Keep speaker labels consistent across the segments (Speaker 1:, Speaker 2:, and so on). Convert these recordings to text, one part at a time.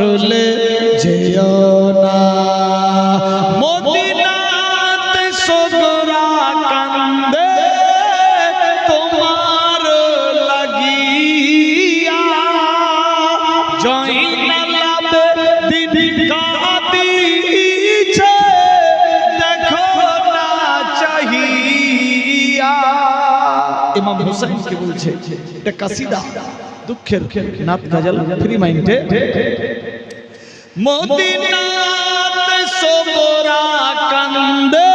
Speaker 1: চলে যেও না। মদিনাতে বলছে এটা কাসিদা দুঃখের নাথ গাজাল ফ্রি মাইন্ডে মদিনাতে সবরা কান্দে।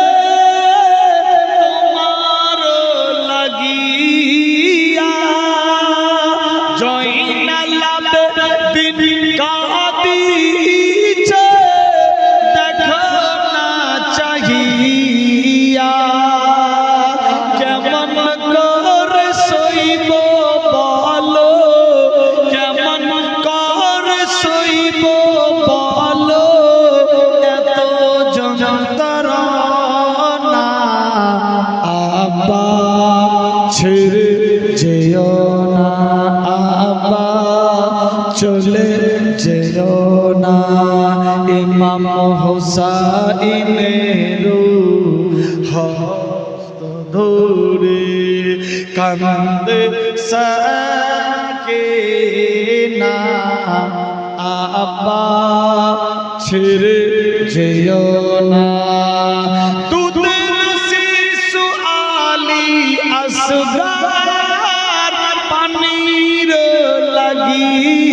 Speaker 1: সকে না আব্বা ছেড়ে যেও না। দুধের শিশু আলী আসগার পানির লাগি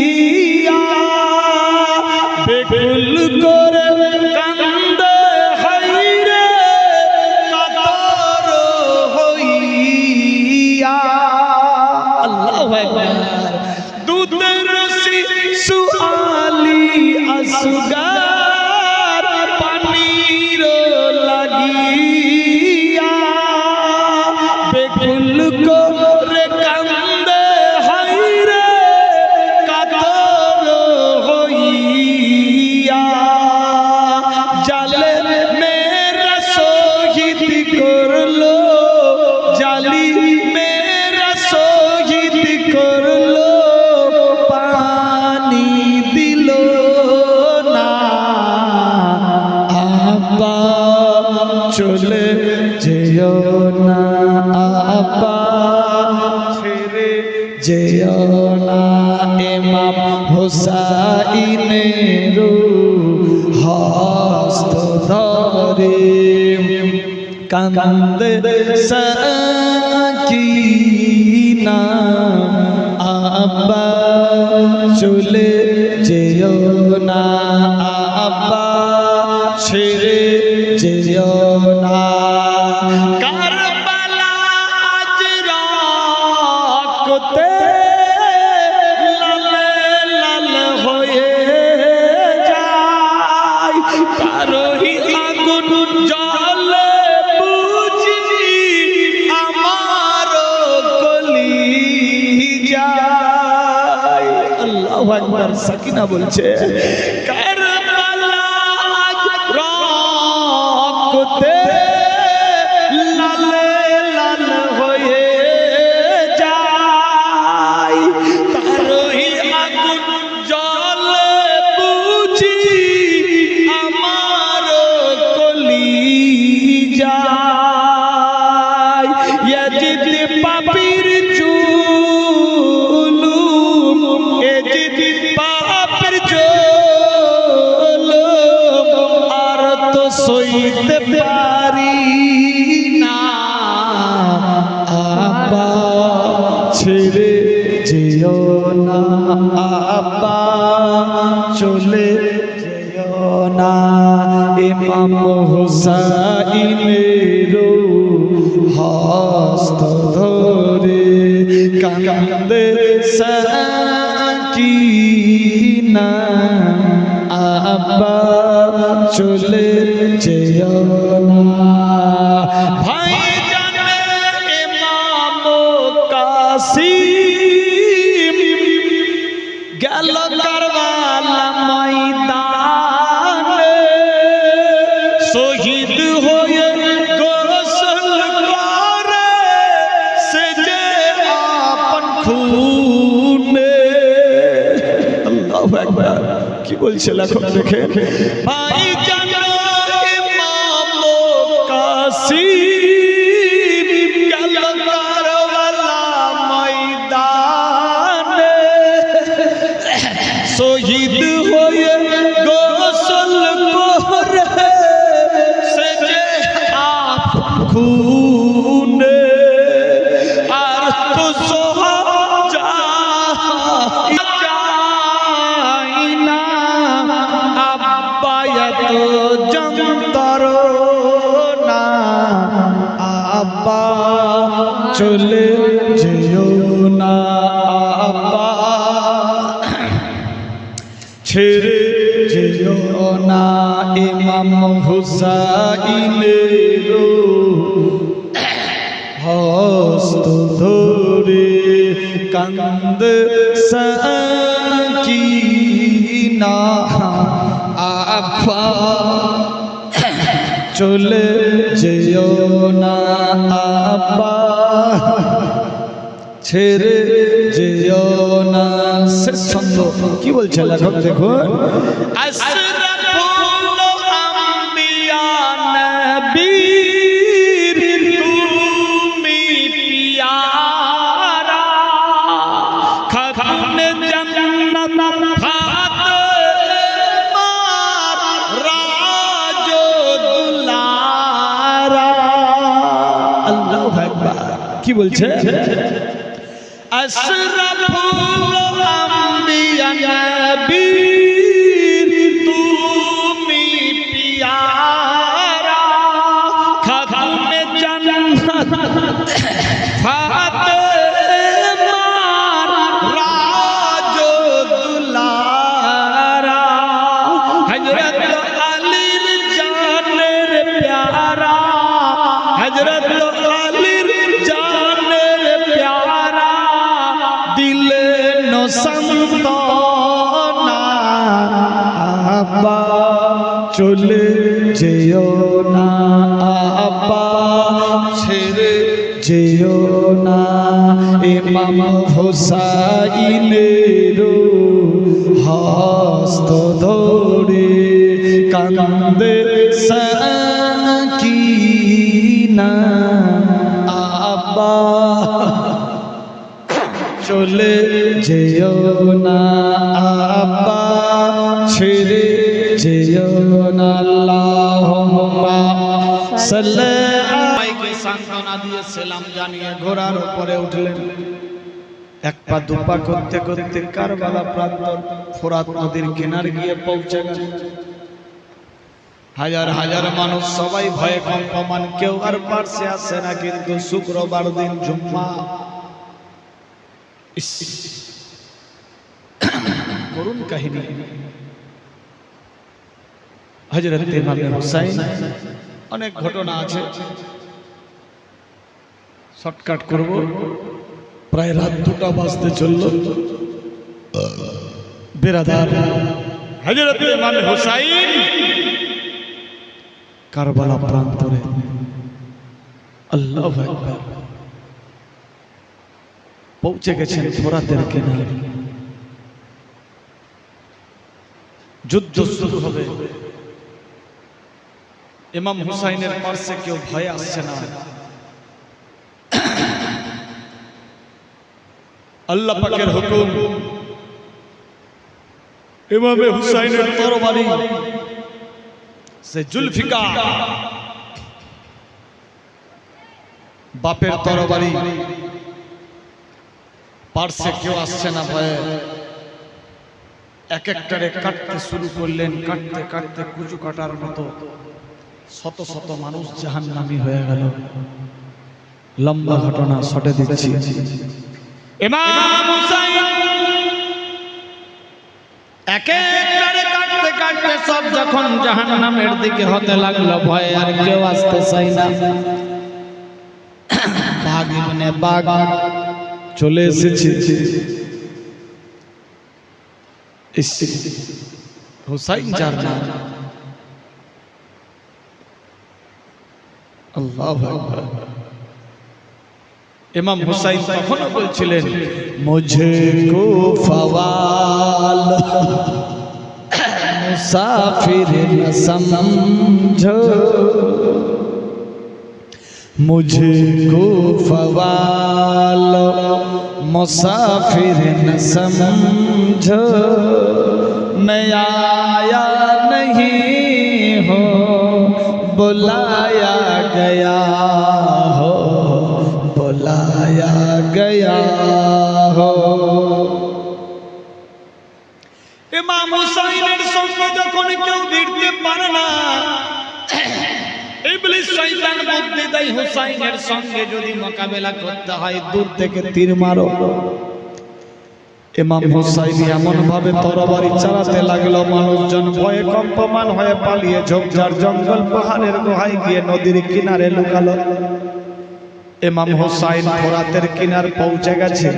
Speaker 1: কান্দে সকিনা আব্বা চলে যেও না আব্বা ছেড়ে যেও না। কারোই আগুন জল আল্লাহ একবার সাকিনা বলছে ছেড়ে যেও না, আব্বা। চলে যেও না, ইমাম হোসাইনের হস্ত ধরে কাঁদে সাকি না, আব্বা। চলে যেও আল্লাহু একবার। কি বলছে লেখক দেখে? ভাই হুসাইনের হস্ত ধরে কান্দ সাকিনা আফা। চলে যেও না আব্বা ছেড়ে যেও না। শেষ ছন্দ। কি বলছে লেখক দেখুন? আশরাফুল কি বলছে? আশরাফুল আম্বিয়া নবীর হোসাইনের হস্ত ধরে কান্দে সাকিনা আব্বা। চলে যেও না আব্বা, ছেড়ে যেও না আল্লাহুম্মা। সাল্লাল্লাহু সান্ত্বনা দিয়ে সেলাম জানিয়ে ঘোড়ার উপরে উঠলেন। এক পা দুপা করতে করতে কারবালা প্রান্তর ফোরাত নদীর কিনার গিয়ে পৌঁছে গেল। হাজার হাজার মানুষ সবাই ভয়ে কম্পমান, কেউ আর পারছে আসে না কিন্তু শুক্রবার দিন জুম্মা। করুন কাহিনী। হজরত ইমামে হুসাইন, অনেক ঘটনা আছে। শর্টকাট করব। প্রায় রাত দুটা বাজতে চলল। বেরাদার হজরত ইমামে হুসাইন। কারবালা প্রান্তরে। আল্লাহ পৌঁছে গেছেন ফোরাতের কেনারে যুদ্ধ শুরু হবে। ইমাম হুসাইনের পার্শ্বে কেউ ভয় আসছে না। আল্লাহ পাকের হুকুম। ইমামে হুসাইনের তরবারি। সে জুলফিকা বাপের তরবারি। পার্শ্বে কেউ আসছে না ভয়ে। এক একটারে কাটতে শুরু করলেন কাটতে কাটতে কুচু কাটার মতো। শত শত মানুষ জাহান নামি হয়ে গেল। লম্বা ঘটনা শটে দিচ্ছি। ইমাম হুসাইন এক একটারে কাটতে কাটতে সব যখন জাহান্নামের দিকে হতে লাগল, ভয়ে আর কেউ আসতে চাই না। বাঘ ইবনে বাঘ চলে এসেছে। হুসাইন যার নাম। আল্লাহ ইমাম হুসাইন তখনও বলছিলেন মুঝে কো ফওয়াল মুসাফির ন সমঝো मुझे को फवाल मुसाफिर न समझो मैं आया नहीं हो बुलाया गया সঙ্গে কেউ ভিড়তে পারে না। সঙ্গে যদি মোকাবেলা করতে হয় থেকে তীর তরবারি লাগল, মানুষজন ভয়ে হয়ে পালিয়ে ঝোপঝাড় জঙ্গল পাহাড়ের গুহায় গিয়ে নদীর কিনারে লুকালো। ইমাম হুসাইন ফোরাতের কিনার পৌঁছে গেছে।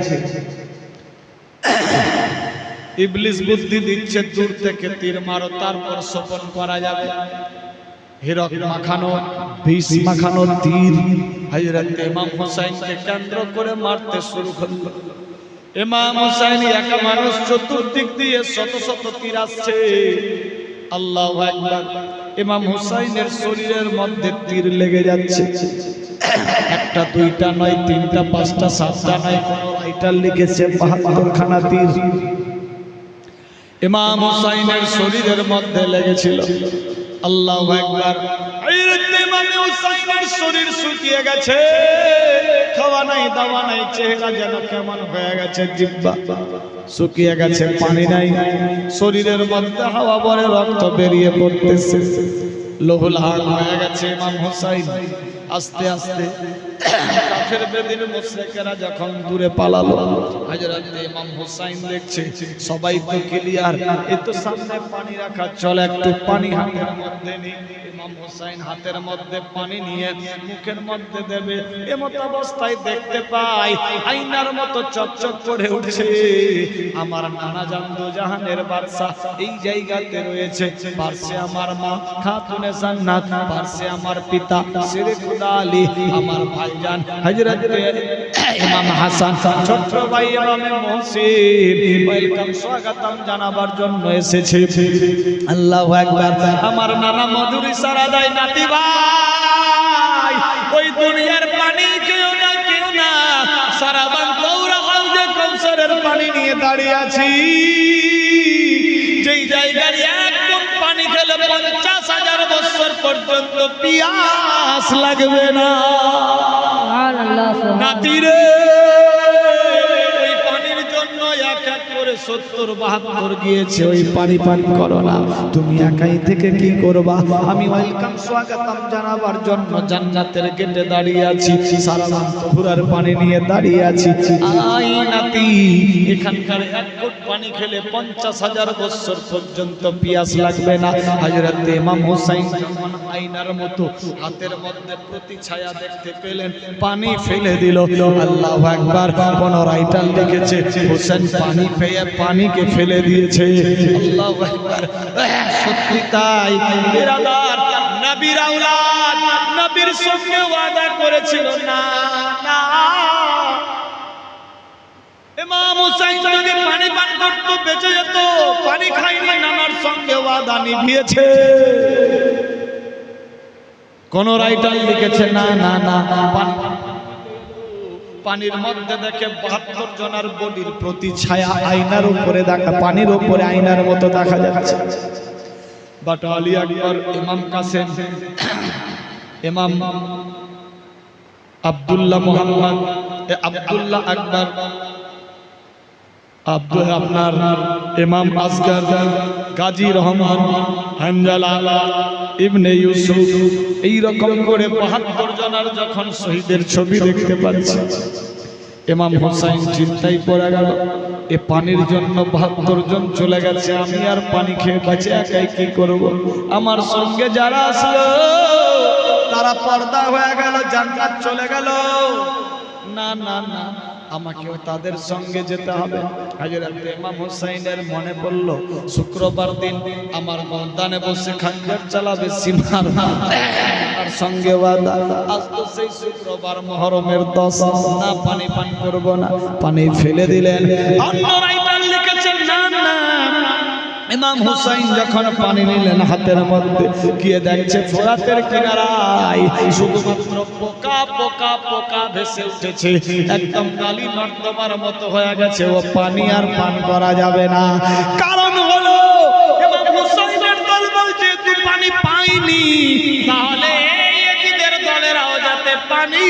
Speaker 1: ইবলিস বুদ্ধি দিচ্ছে দূর থেকে, তীর মারো, তারপর সোপন করা যাবে। হিরক মাখানো, বিষ মাখানো তীর। হযরত ইমাম হোসেনকে কেন্দ্র করে মারতে শুরু করল। ইমাম হোসেন একা মানুষ চতুর্দিক দিয়ে শত শত তীর আসছে। আল্লাহু আকবার। ইমাম হুসাইনের শরীরের মধ্যে তীর লেগে যাচ্ছে। একটা, দুইটা নয়, তিনটা, পাঁচটা, সাতটা নয় রাইটার লিখেছে বাহাত্তর খানা তীর। ইমাম হুসাইনের শরীরের মধ্যে লেগেছিল। আল্লাহ একবার শরীর শুকিয়ে গেছে। খাওয়া নাই, দাওয়া নাই, চেহারা যেন কেমন হয়ে গেছে, জিব্বা। শুকিয়ে গেছে, পানি নাই। শরীরের মধ্যে হাওয়া ভরে রক্ত বেরিয়ে পড়তেছে। লোহলাহান হয়ে গেছে ইমাম হুসাইন। আস্তে আস্তে। সবাই পানি হাতের মধ্যে পানি নিয়ে মুখের মধ্যে দেবে অবস্থায় দেখতে পাই আইনার মতো চকচক করে উঠছে। আমার নানা জানদো জাহানের বাদশা এই জায়গাতে রয়েছে পার্শ্বে আমার মা খাতুনে জান্নাত পার্শ্বে আমার পিতা খুদা আমার জানাবার জন্য এসেছে। আমার নানা মধুরী সারা দেয় নাতি ভাই, ওই দুনিয়ার পানি কেউ না কেউ না, সারা বান কৌশলের পানি নিয়ে দাঁড়িয়ে আছি। যেই জায়গায় পর্যন্ত পিয়াস লাগবে না। নাতিরে। সত্তর বাহাত্তর গিয়েছে ওই পানি পান করো না। তুমি একাই থেকে কি করবা? আমি ওয়েলকাম স্বাগতম জানাবার জন্য জান্নাতের গেটে দাঁড়িয়ে আছি। সারা পুরার পানি নিয়ে দাঁড়িয়ে আছি। আই নাতি এখানকার এক কোট পানি খেলে পঞ্চাশ হাজার বছর পর্যন্ত পিয়াস লাগবে না। হযরত ইমাম হোসাইন আয়নার মতো হাতের মধ্যে প্রতি ছায়া দেখতে পেলেন পানি ফেলে দিল। আল্লাহ একবার কোন রাইটার লিখেছে হোসেন পানি পেয়ে পানিকে ফেলে দিয়েছে। সত্যি তাই। নবীর আওলাদ, নবীর সঙ্গে ওয়াদা করেছিল, না না। ইমাম হুসাইন যদি পানি পান করতো, বেঁচে যেত, পানি খাইনি নানার সঙ্গে ওয়াদা নিভিয়েছে। কোন রাইটার লিখেছে, না না না পানি পানির মধ্যে দেখে বাহাত্তর জনার বডির প্রতি ছায়া আয়নার উপরে দেখা, পানির উপরে আয়নার মতো দেখা যাচ্ছে। বাট আকবর, ইমাম কাসেম মোহাম্মদ আব্দুল্লাহ আকবর আপনার ইমাম আসগর গাজী রহমান, হানজালা ইবনে ইউসুফ এই রকম করে বাহাত্তর জনের যখন শহীদের ছবি দেখতে পাচ্ছি। ইমাম হোসাইন চিন্তায় পড়ে গেল, এ পানির জন্য বাহাত্তর জন চলে গেছে, আমি আর পানি খেয়ে বাঁচে একাই কি করব? আমার সঙ্গে যারা আসলো, তারা পর্দা হয়ে গেল, জান্নাত চলে গেল। না না না। আমাকেও তাদের সঙ্গে যেতে হবে। হযরত ইমাম হুসাইনের মনে পড়ল, শুক্রবার দিন আমার ময়দানে বসে খাঞ্জার চালাবে সীমার আর সঙ্গে ওয়াদা। আজ তো সেই শুক্রবার মহরমের দশ। না, পানি পান করব না। পানি ফেলে দিলেন। অন্য রাইটার লিখেছেন না না ইমাম হুসাইন যখন পানি নিলেন হাতের মধ্যে, গিয়ে দেখছে ফোরাতের কিনারায় শুধুমাত্র পোকা পোকা পোকা ভেসে উঠেছে। একদম কালি নর্দমার মতো হয়ে গেছে। ও পানি আর পান করা যাবে না। কারণ হলো, ইমাম হুসাইনের দল বলছে, তুই পানি পাইনি, তাহলে এজিদের দলেরাও যাতে পানি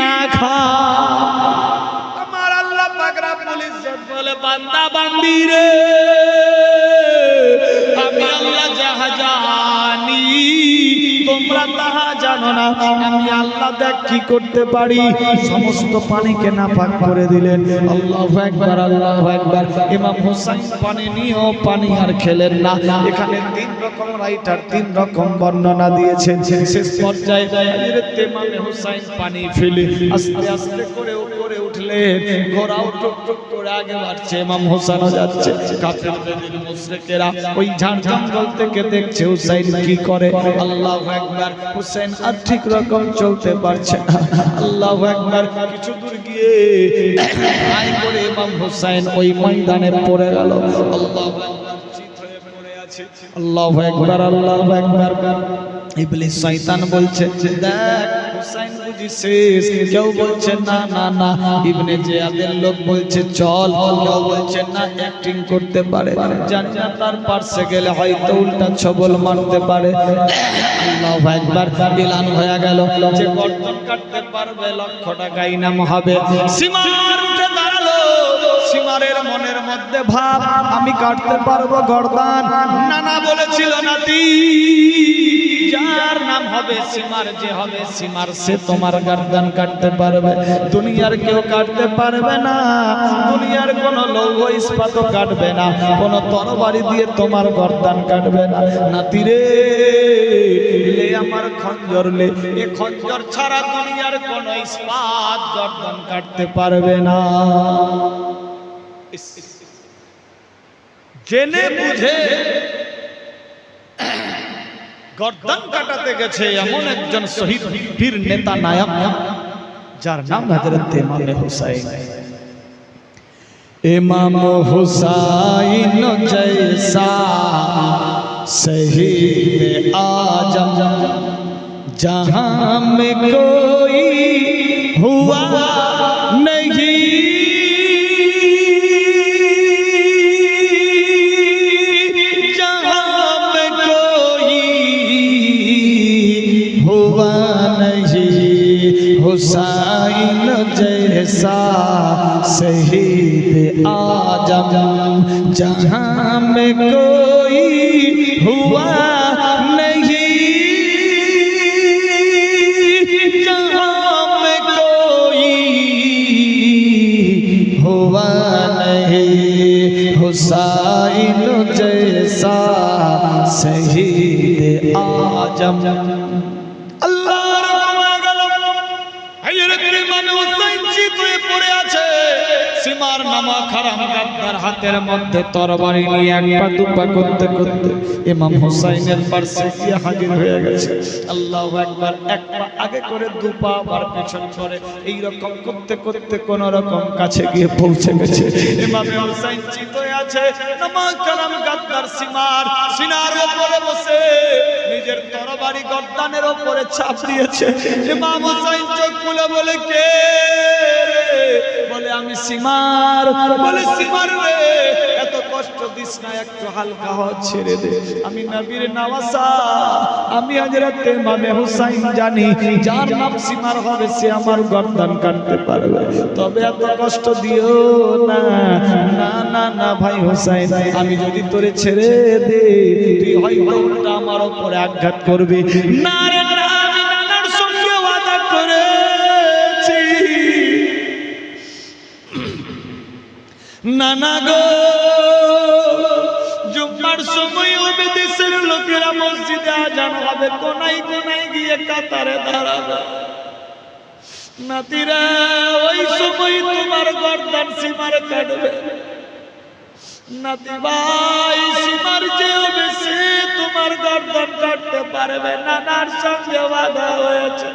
Speaker 1: না খায়। আমার আল্লাহ পাকরা পুলিশ বলে, বান্দা, বান্দি রে। আমি আল্লাহ যাহা জানি তোমরা তাহা জানো না। আমি আল্লাহ দেখ কি করতে পারি। সমস্ত পানিকে নাপাক করে দিলেন। আল্লাহু একবার আল্লাহু একবার ইমাম হোসেন পানি নিয়েও পানি আর খেলেন না। এখানে তিন রকম রাইটার, তিন রকম বর্ণনা দিয়েছেন। শেষ পর্যায়ে হযরত ইমাম হোসেন পানি ফেলে আস্তে আস্তে করে উপরে উঠলেন। ঘোড়াও টুক টুক করে আগে বাড়ছে, ইমাম হোসেনও যাচ্ছে। কাফেরদের মুশরিকেরা ওই ঝাড় জঙ্গল থেকে দেখছে হুসাইন কি করে। আল্লাহু আকবার, হুসেন আর ঠিক রকম চলতে পারছে না। আল্লাহ একবার কিছু দূর গিয়ে আই করে ইমাম হুসাইন ওই ময়দানে পড়ে গেল। আল্লাহ আল্লাহ একবার আল্লাহ একবার ইবলিস শয়তান বলছে, দেখ হুসাইন বুঝি শেষ কেউ বলছে, না না না। ইবনে জিয়াদের লোক বলছে, চল। কেউ বলছে, না অ্যাক্টিং করতে পারে। জানি না তার পার্শ্বে গেলে হয়তো উল্টা ছবল মারতে পারে। আল্লাহু আকবার, এলান হয়ে গেল। যে গর্দন কাটতে পারবে লক্ষ টাকা ইনাম হবে। সীমার উঠে দাঁড়াল। মনের মধ্যে ভাব, আমি কাটতে পারব গর্দান। নানা বলেছিল, নাতি। যার নাম হবে সীমার, যে হবে সীমার, সে তোমার গর্দান কাটতে পারবে। দুনিয়ার কেউ কাটতে পারবে না, দুনিয়ার কোন লৌহ ইস্পাতও কাটবে না, কোন তরবারি দিয়ে তোমার গর্দান কাটবে না। নাতি রে, লে আমার খঞ্জর লে, এ খঞ্জর ছাড়া দুনিয়ার কোন ইস্পাত গর্দান কাটতে পারবে না। জেনে বুঝে গর্দান কাটাতে গেছে এমন একজন শহীদ বীর নেতা নায়ক যার নাম হযরত ইমাম হুসাইন ইমাম হুসাইন জৈসা শহীদ আজম जहां में कोई हुआ जहां में कोई हुआ नहीं जहां में कोई हुआ नहीं हुसैन जैसा शहीद आजम সীমার নামা খারাম গাদ্দার হাতের মধ্যে তরবারি নিয়ে এক পা দু পা করতে করতে ইমাম হুসাইনের পাশে গিয়ে হাজির হয়ে গেছে। আল্লাহু আকবার, এক পা আগে করে, দু পা আবার পেছন করে। এই রকম করতে করতে কোন রকম কাছে গিয়ে পৌঁছে গেছে। ইমাম হুসাইন চিত আছে, নামা খারাম গাদ্দার সীমার, সিনার উপরে বসে নিজের তরবারি গর্দানের উপরে চাপ দিয়েছে। ইমাম হুসাইন চোখ খুলে বলে, কে বলে, আমি সীমার বলে, সীমার রে এত কষ্ট দিস না, একটু হালকা হ ছেড়ে দে। আমি নবীর নওয়াসা আমি হযরত ইমামে হুসাইন জানি, যার নাম সীমার হবে, সে আমার গর্দান কাটতে পারবে। তবে এত কষ্ট দিও না না না না ভাই হুসাইন, আমি যদি তোরে ছেড়ে দে, তুই হয়তো উল্টা আমার উপরে আঘাত করবি। না রে নানা গো, জুম্মার সময় হবে দেশের লোকেরা মসজিদে আজান হবে, কোনায় কোনায় গিয়ে কাতারে দাঁড়াবে। নাতিরা, ওই সময় তোমার গর্দান সীমার কাটবে। নাতি ভাই, সীমার হবে সে তোমার গর্দান কাটতে পারবে, নানার সঙ্গে বাধা হয়েছে।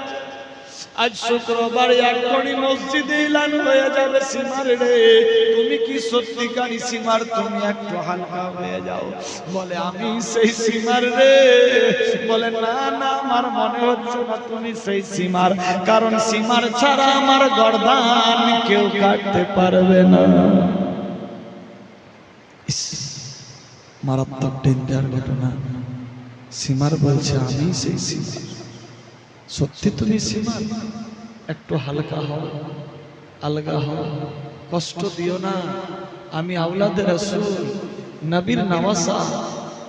Speaker 1: আজ শুক্রবার এখনই মসজিদে এলান হয়ে যাবে সীমার রে। তুমি কি সত্যিকারী সীমার? তুমি একটু হালকা হয়ে যাও। বলে, আমি সেই সীমার রে। বলে, না না, আমার মনে হচ্ছে না তুমি সেই সীমার। কারণ সীমার ছাড়া আমার গর্দান কেউ কাটতে পারবে না। মারাত্মক ডেঞ্জার ঘটনা। সীমার বলছে, আমি সেই সীমার। সত্যি তুমি সীমা একটু হালকা হও, আলগা হও। কষ্ট দিও না। আমি আউলাদের রসুল, নবীর নওয়াসা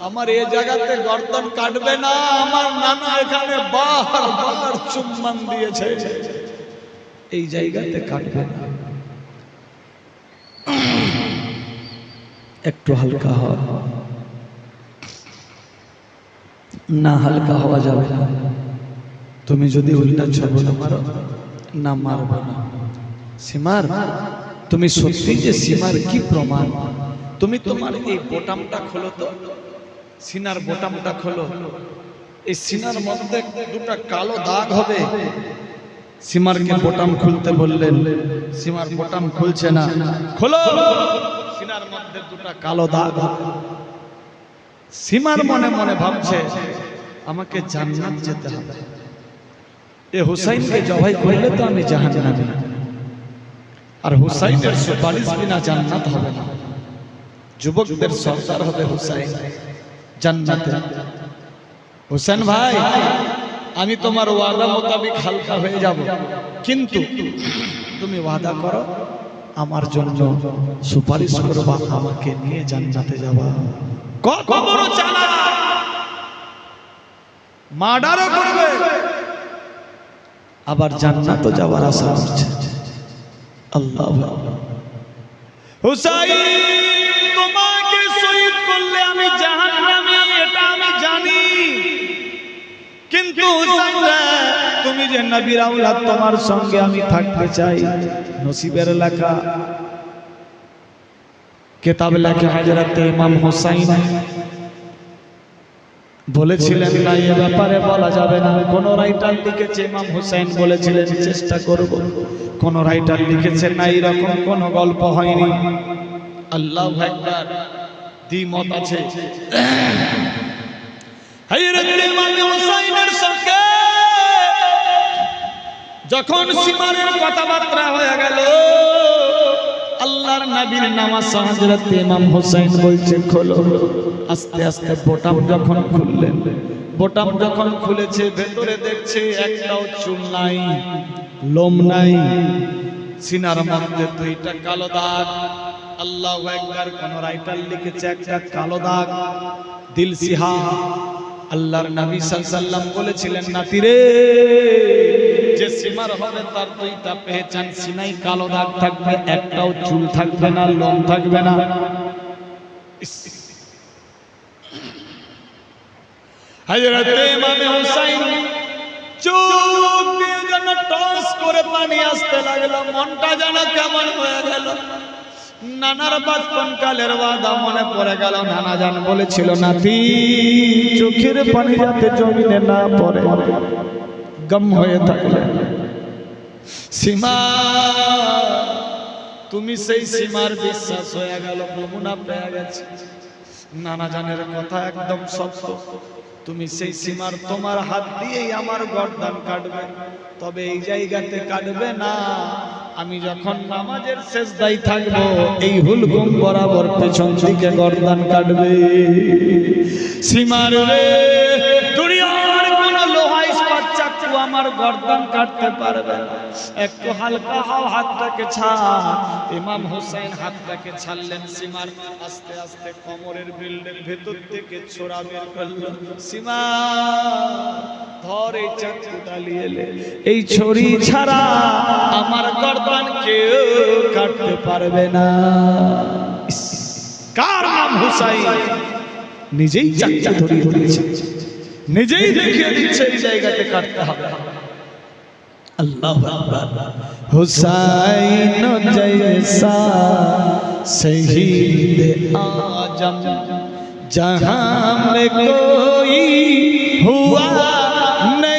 Speaker 1: আমার এই জায়গাতে গর্দন কাটবে না। আমার নানা এখানে বার বার চুম্বন দিয়েছে। এই জায়গাতে কাটবে না। একটু হালকা হওয়া না হালকা হওয়া যাবে না। তুমি যদি উল্টা ছবল মারো। না মারবো না। সীমার তুমি সত্যি যে সীমার কি প্রমাণ? তুমি তোমার এই বোটামটা খোলো তো। সিনার বোটামটা খোলো। এই সিনার মধ্যে দুটা কালো দাগ হবে। সীমারকে বোটাম খুলতে বললেন? সীমার বোটাম খুলছে না। খোলো! সিনার মধ্যে দুটা কালো দাগ। হবে সীমার মনে মনে ভাবছে আমাকে জান্নাত যেতে হবে। এ হুসাইনকে জবাই করলে তো আমি জাহান্নামী। আর হুসাইনের সুপারিশ বিনা জান্নাত হবে না। যুবকদের সরকার হবে হুসাইন। জান্নাতে। হুসেন ভাই আমি তোমার ওয়াদা মোতাবিক হালকা হয়ে যাব। কিন্তু তুমি ওয়াদা করো আমার জন্য সুপারিশ করবা আমাকে নিয়ে জান্নাতে যাবা। কত বড় চালা মার্ডারও করবে। আবার জান্নাতও যাওয়ার আশা করছে। আল্লাহ হুসাইন তোমাকে শহীদ করলে আমি জাহান্নামে এটা আমি জানি। কিন্তু তুমি যে নবীর আউলাদ তোমার সঙ্গে আমি থাকতে চাই। নসিবের লেখা। কেতাব লেখা হযরত ইমাম হুসাইন। বলেছিলেন না এ ব্যাপারে বলা যাবে না। কোন রাইটার লিখেছে ইমাম হুসাইন বলেছিলেন চেষ্টা করব। কোন রাইটার লিখেছে না এরকম কোন গল্প হয়নি। আল্লাহ একবার দ্বিমত আছে। যখন সীমারের কথাবার্তা হয়ে গেল আল্লাহর নবীর নামাজ হযরত ইমাম হুসাইন বলছে, খোলো। আস্তে আস্তে বোটাম যখন খুললেন বোটাম যখন খুলেছে, ভেতরে দেখছে একটাও চুল নাই, লোম নাই, সিনার মধ্যে দুইটা কালো দাগ। আল্লাহ একবার কোন রাইটার লিখেছে একটা কালো দাগ, দিল সিহা। আল্লাহর নবী সাল্লাল্লাহু বলেছিলেন নাতিরে যে হবে, তার দুইটা পেহচান সিনাই কালো দাগ থাকবে, একটাও চুল থাকবে না, লোম থাকবে না। ইমাম হুসাইন চোখ দিয়ে যেন টস করে পানি আসতে লাগল, মনটা যেন কেমন হয়ে গেল। নানার বাচপন কালের বাদা মনে পড়ে গেল, নানা জান বলেছিল, নাতি, চোখের পানি যাতে জমিনে না পড়ে, গম হয়ে থাকলে। সীমা, তুমি সেই সীমার বিশ্বাস হয়ে গেল, নমুনা পেয়ে গেছে। নানা জানের কথা একদম সত্য। তুমি সেই সীমার তোমার হাত দিয়েই আমার গর্দান কাটবে। তবে এই জায়গাতে কাটবে না। আমি যখন নামাজের শেষ দায়ী থাকব, এই হুলগুম বরাবর পেছন দিকে গর্দান কাটবে। সীমার রে আমার গর্দান কাটতে পারবে না। একটু হালকা হাও হাতটাকে ছাড়। ইমাম হোসেন হাতটাকে ছাড়লেন, সীমার আস্তে আস্তে কোমরের বিল্ডের ভেতর থেকে ছোড়া বের করল। সীমা, ধর এই চাকুটা নিয়ে এই ছড়ি ছাড়া আমার গর্দান কেউ কাটতে পারবে না। কার নাম হুসাইন? নিজেই চাকচা ধরিয়ে দিয়েছে। নিজেই দেখিয়ে দিচ্ছে এই জায়গাতে কাটতে হবে अल्लाह हुसैन जैसा शहीद आजम जहां में कोई हुआ नहीं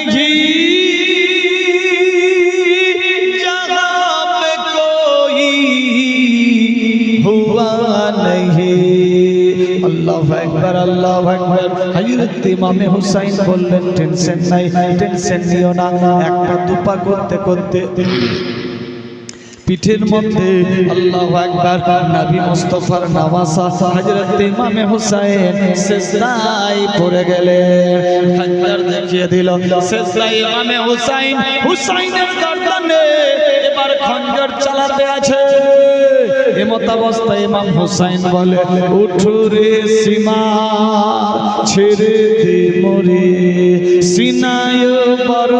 Speaker 1: আল্লাহ হুসাইন বললেন, টেনশন করতে করতে পিঠের মধ্যে আল্লাহ একবার নবী মুস্তাফার নামাসা হযরত ইমামে হুসাইন সিজদায় পড়ে গেলেন খঞ্জর দেখিয়ে দিল, সিজদায় ইমামে হুসাইন, হুসাইনের গর্দানে এবার খঞ্জর চালাতে আছে। এমত অবস্থায় ইমাম হুসাইন বলে উঠু রে সীমা ছেড়ে দে মরে। সিনায় বড়